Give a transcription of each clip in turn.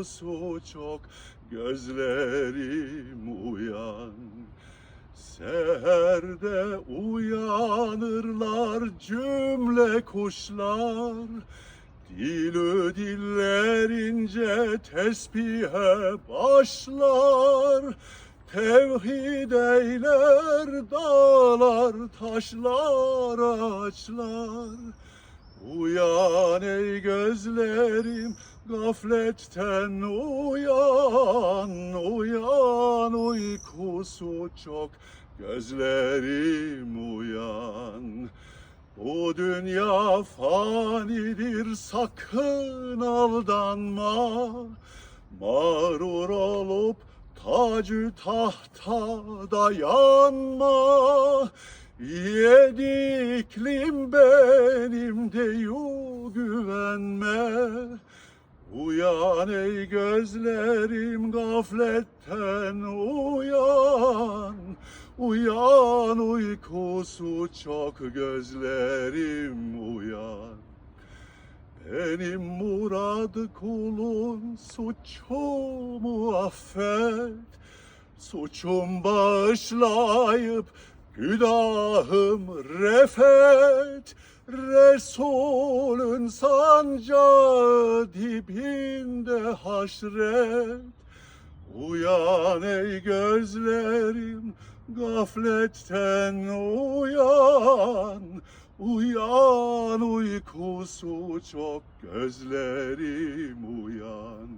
uykusu çok gözlerim uyan. Seherde uyanırlar cümle kuşlar. Dilü dillerince tesbihe başlar. Tevhid eyler dağlar, taşlar, ağaçlar Uyan ey gözlerim gafletten uyan Uyan uykusu çok gözlerim uyan. Bu dünya fanidir sakın aldanma. Mağrur olup tacı tahta dayanma Yedi iklim benim deyu güvenme. Uyan ey gözlerim gafletten uyan. Uyan uykusu çok gözlerim uyan. Benim muradı kulun suçumu affet. Suçum bağışlayıp günahım refet Resulün sancağı dibinde haşret. Uyan ey gözlerim gafletten uyan. Uyan uykusu çok gözlerim uyan.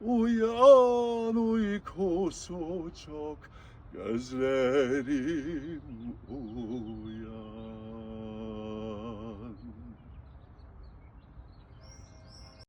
Uyan uykusu çok gözlerim uyan.